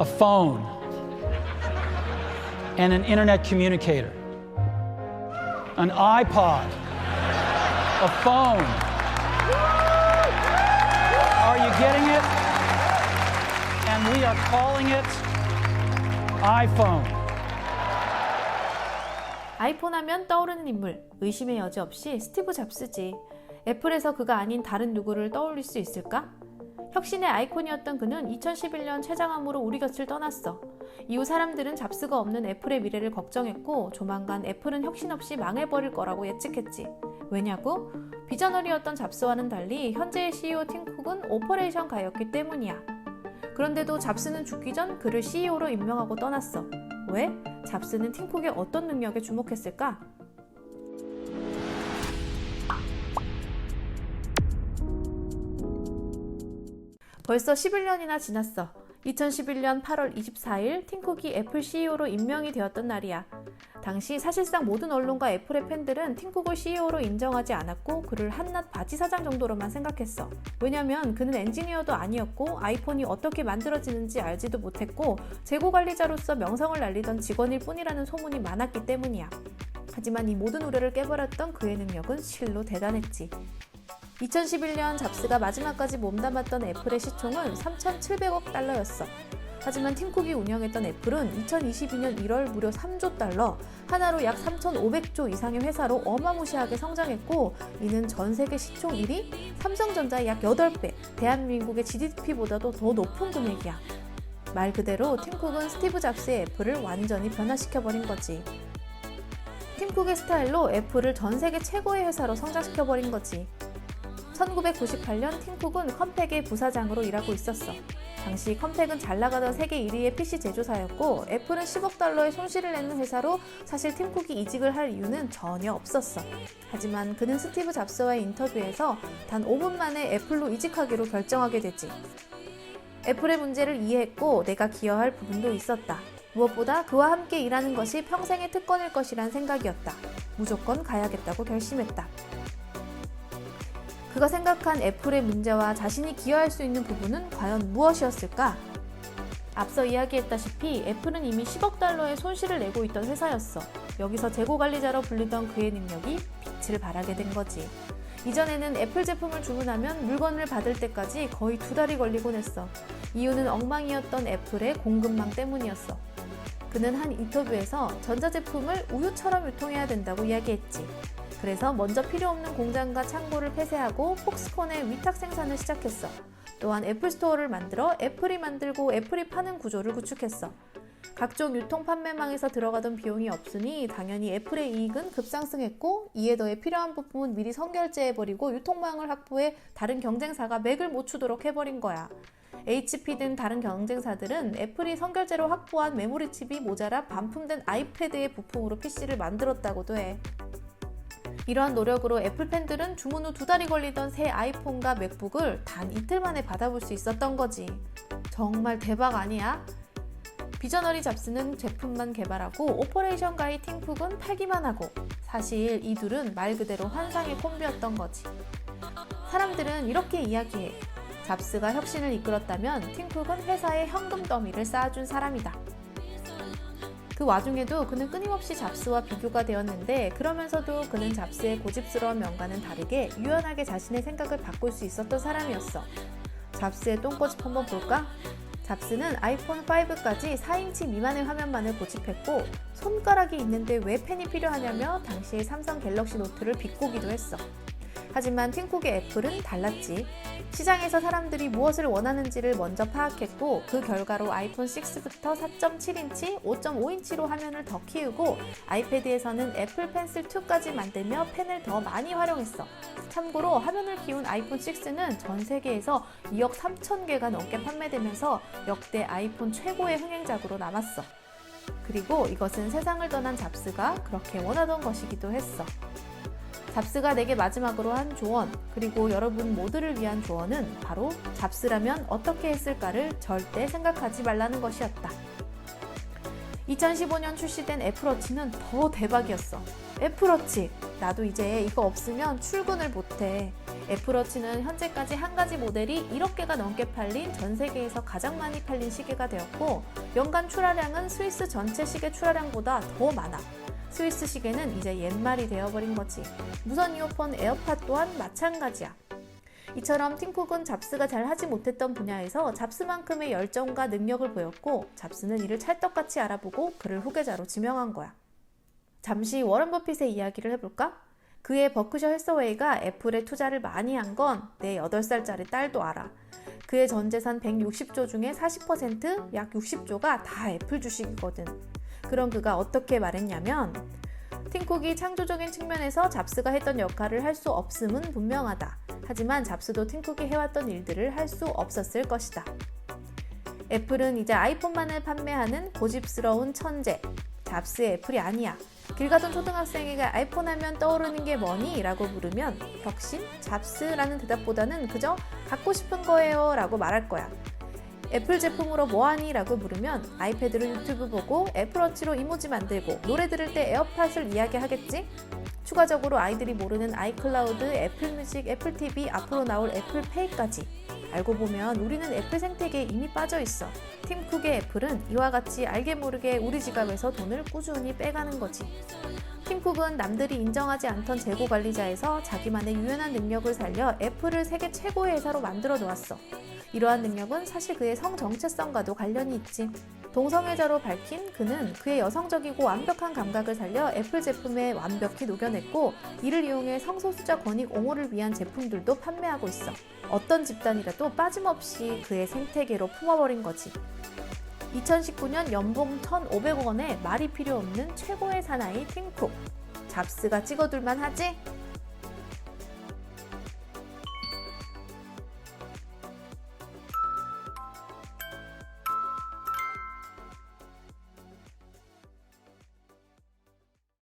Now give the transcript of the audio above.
a phone, and an internet communicator. An iPod, a phone. Are you getting it? And we are calling it iPhone. 아이폰 하면 떠오르는 인물, 의심의 여지 없이 스티브 잡스지. 애플에서 그가 아닌 다른 누구를 떠올릴 수 있을까? 혁신의 아이콘이었던 그는 2011년 췌장암으로 우리 곁을 떠났어. 이후 사람들은 잡스가 없는 애플의 미래를 걱정했고 조만간 애플은 혁신 없이 망해버릴 거라고 예측했지. 왜냐고? 비저너리였던 잡스와는 달리 현재의 CEO 팀 쿡은 오퍼레이션 가였기 때문이야. 그런데도 잡스는 죽기 전 그를 CEO로 임명하고 떠났어. 왜? 잡스는 팀쿡의 어떤 능력에 주목했을까? 벌써 11년이나 지났어. 2011년 8월 24일 팀쿡이 애플 CEO로 임명이 되었던 날이야. 당시 사실상 모든 언론과 애플의 팬들은 팀쿡을 CEO로 인정하지 않았고 그를 한낱 바지 사장 정도로만 생각했어. 왜냐면 그는 엔지니어도 아니었고 아이폰이 어떻게 만들어지는지 알지도 못했고 재고 관리자로서 명성을 날리던 직원일 뿐이라는 소문이 많았기 때문이야. 하지만 이 모든 우려를 깨버렸던 그의 능력은 실로 대단했지. 2011년 잡스가 마지막까지 몸담았던 애플의 시총은 3,700억 달러였어. 하지만 팀쿡이 운영했던 애플은 2022년 1월 무려 3조 달러, 하나로 약 3,500조 이상의 회사로 어마무시하게 성장했고, 이는 전 세계 시총 1위, 삼성전자의 약 8배, 대한민국의 GDP보다도 더 높은 금액이야. 말 그대로 팀쿡은 스티브 잡스의 애플을 완전히 변화시켜버린 거지. 팀쿡의 스타일로 애플을 전 세계 최고의 회사로 성장시켜버린 거지. 1998년 팀쿡은 컴팩의 부사장으로 일하고 있었어. 당시 컴팩은 잘 나가던 세계 1위의 PC 제조사였고 애플은 10억 달러의 손실을 내는 회사로 사실 팀쿡이 이직을 할 이유는 전혀 없었어. 하지만 그는 스티브 잡스와의 인터뷰에서 단 5분 만에 애플로 이직하기로 결정하게 되지. 애플의 문제를 이해했고 내가 기여할 부분도 있었다. 무엇보다 그와 함께 일하는 것이 평생의 특권일 것이란 생각이었다. 무조건 가야겠다고 결심했다. 그가 생각한 애플의 문제와 자신이 기여할 수 있는 부분은 과연 무엇이었을까? 앞서 이야기했다시피 애플은 이미 10억 달러의 손실을 내고 있던 회사였어. 여기서 재고 관리자로 불리던 그의 능력이 빛을 발하게 된 거지. 이전에는 애플 제품을 주문하면 물건을 받을 때까지 거의 두 달이 걸리곤 했어. 이유는 엉망이었던 애플의 공급망 때문이었어. 그는 한 인터뷰에서 전자제품을 우유처럼 유통해야 된다고 이야기했지. 그래서 먼저 필요 없는 공장과 창고를 폐쇄하고 폭스콘의 위탁 생산을 시작했어. 또한 애플 스토어를 만들어 애플이 만들고 애플이 파는 구조를 구축했어. 각종 유통 판매망에서 들어가던 비용이 없으니 당연히 애플의 이익은 급상승했고 이에 더해 필요한 부품은 미리 선결제해버리고 유통망을 확보해 다른 경쟁사가 맥을 못 추도록 해버린 거야. HP 등 다른 경쟁사들은 애플이 선결제로 확보한 메모리 칩이 모자라 반품된 아이패드의 부품으로 PC를 만들었다고도 해. 이러한 노력으로 애플 팬들은 주문 후 두 달이 걸리던 새 아이폰과 맥북을 단 이틀 만에 받아볼 수 있었던 거지. 정말 대박 아니야? 비저너리 잡스는 제품만 개발하고 오퍼레이션 가이 팀쿡은 팔기만 하고 사실 이 둘은 말 그대로 환상의 콤비였던 거지. 사람들은 이렇게 이야기해. 잡스가 혁신을 이끌었다면 팀쿡은 회사에 현금 더미를 쌓아준 사람이다. 그 와중에도 그는 끊임없이 잡스와 비교가 되었는데 그러면서도 그는 잡스의 고집스러운 면과는 다르게 유연하게 자신의 생각을 바꿀 수 있었던 사람이었어. 잡스의 똥꼬집 한번 볼까? 잡스는 아이폰 5까지 4인치 미만의 화면만을 고집했고 손가락이 있는데 왜 펜이 필요하냐며 당시의 삼성 갤럭시 노트를 비꼬기도 했어. 하지만 팀쿡의 애플은 달랐지. 시장에서 사람들이 무엇을 원하는지를 먼저 파악했고 그 결과로 아이폰 6부터 4.7인치, 5.5인치로 화면을 더 키우고 아이패드에서는 애플 펜슬 2까지 만들며 펜을 더 많이 활용했어. 참고로 화면을 키운 아이폰 6는 전 세계에서 2억 3천 개가 넘게 판매되면서 역대 아이폰 최고의 흥행작으로 남았어. 그리고 이것은 세상을 떠난 잡스가 그렇게 원하던 것이기도 했어. 잡스가 내게 마지막으로 한 조언, 그리고 여러분 모두를 위한 조언은 바로 잡스라면 어떻게 했을까를 절대 생각하지 말라는 것이었다. 2015년 출시된 애플워치는 더 대박이었어. 애플워치! 나도 이제 이거 없으면 출근을 못해. 애플워치는 현재까지 한 가지 모델이 1억 개가 넘게 팔린 전 세계에서 가장 많이 팔린 시계가 되었고 연간 출하량은 스위스 전체 시계 출하량보다 더 많아. 스위스 시계는 이제 옛말이 되어버린 거지. 무선 이어폰 에어팟 또한 마찬가지야. 이처럼 팀쿡은 잡스가 잘 하지 못했던 분야에서 잡스만큼의 열정과 능력을 보였고 잡스는 이를 찰떡같이 알아보고 그를 후계자로 지명한 거야. 잠시 워런 버핏의 이야기를 해볼까? 그의 버크셔 해서웨이가 애플에 투자를 많이 한 건 내 8살짜리 딸도 알아. 그의 전 재산 160조 중에 40%, 약 60조가 다 애플 주식이거든. 그럼 그가 어떻게 말했냐면, 팀쿡이 창조적인 측면에서 잡스가 했던 역할을 할 수 없음은 분명하다. 하지만 잡스도 팀쿡이 해왔던 일들을 할 수 없었을 것이다. 애플은 이제 아이폰만을 판매하는 고집스러운 천재. 잡스의 애플이 아니야. 길 가던 초등학생에게 아이폰 하면 떠오르는 게 뭐니? 라고 물으면 혁신? 잡스라는 대답보다는 그저 갖고 싶은 거예요 라고 말할 거야. 애플 제품으로 뭐하니? 라고 물으면 아이패드로 유튜브 보고 애플워치로 이모지 만들고 노래 들을 때 에어팟을 이야기하겠지? 추가적으로 아이들이 모르는 아이클라우드, 애플뮤직, 애플TV, 앞으로 나올 애플페이까지 알고 보면 우리는 애플 생태계에 이미 빠져 있어. 팀 쿡의 애플은 이와 같이 알게 모르게 우리 지갑에서 돈을 꾸준히 빼가는 거지. 팀 쿡은 남들이 인정하지 않던 재고 관리자에서 자기만의 유연한 능력을 살려 애플을 세계 최고의 회사로 만들어 놓았어. 이러한 능력은 사실 그의 성 정체성과도 관련이 있지. 동성애자로 밝힌 그는 그의 여성적이고 완벽한 감각을 살려 애플 제품에 완벽히 녹여냈고 이를 이용해 성소수자 권익 옹호를 위한 제품들도 판매하고 있어. 어떤 집단이라도 빠짐없이 그의 생태계로 품어버린 거지. 2019년 연봉 1,500억 원에 말이 필요 없는 최고의 사나이 팀쿡. 잡스가 찍어둘만 하지?